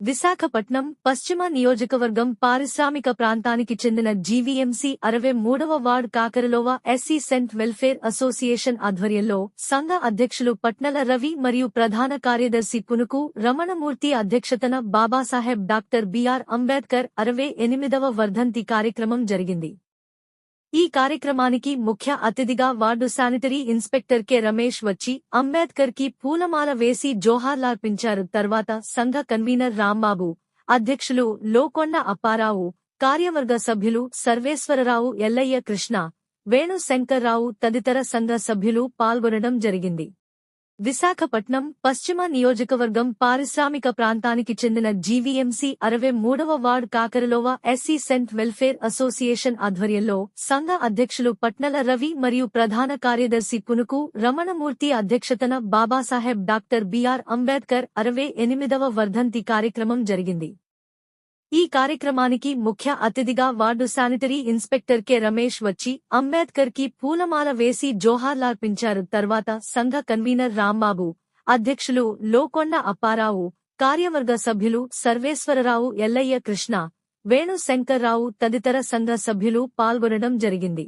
విశాఖపట్నం పశ్చిమ నియోజకవర్గం పారిశ్రామిక ప్రాంతానికి చెందిన జీవీఎంసీ అరవై మూడవ వార్డ్ కాకరలోవ ఎస్సీ సెంట్ వెల్ఫేర్ అసోసియేషన్ ఆధ్వర్యంలో సంఘ అధ్యక్షులు పట్నల రవి మరియు ప్రధాన కార్యదర్శి పునుకు రమణమూర్తి అధ్యక్షతన బాబాసాహెబ్ డాక్టర్ బిఆర్ అంబేద్కర్ అరవై ఎనిమిదవ వర్ధంతి కార్యక్రమం జరిగింది. ఈ కార్యక్రమానికి ముఖ్య అతిథిగా ward sanitary inspector K. Ramesh వచ్చి అంబేద్కర్కి పూలమాల వేసి జోహార్లార్పించారు. తర్వాత సంఘ కన్వీనర్ రాంబాబు అధ్యక్షులు లోకొండ అప్పారావు కార్యవర్గ సభ్యులు సర్వేశ్వరరావు ఎల్లయ్య కృష్ణ వేణు శంకర్రావు తదితర సంఘ సభ్యులు పాల్గొనడం జరిగింది. విశాఖపట్నం పశ్చిమ నియోజకవర్గం పారిశ్రామిక ప్రాంతానికి చెందిన జీవీఎంసీ అరవై మూడవ వార్డ్ కాకరలోవ ఎస్సీ సెంట్ వెల్ఫేర్ అసోసియేషన్ ఆధ్వర్యంలో సంఘ అధ్యక్షులు పట్నల రవి మరియు ప్రధాన కార్యదర్శి పునుకు రమణమూర్తి అధ్యక్షతన బాబాసాహెబ్ డాక్టర్ బిఆర్ అంబేద్కర్ అరవై ఎనిమిదవ వర్ధంతి కార్యక్రమం జరిగింది. ఈ కార్యక్రమానికి ముఖ్య అతిథిగా ward sanitary inspector K. Ramesh వచ్చి అంబేద్కర్కి పూలమాల వేసి జోహార్లార్పించారు. తర్వాత సంఘ కన్వీనర్ రాంబాబు అధ్యక్షులు లోకొండ అప్పారావు కార్యవర్గ సభ్యులు సర్వేశ్వరరావు ఎల్లయ్య కృష్ణ వేణు శంకర్రావు తదితర సంఘ సభ్యులు పాల్గొనడం జరిగింది.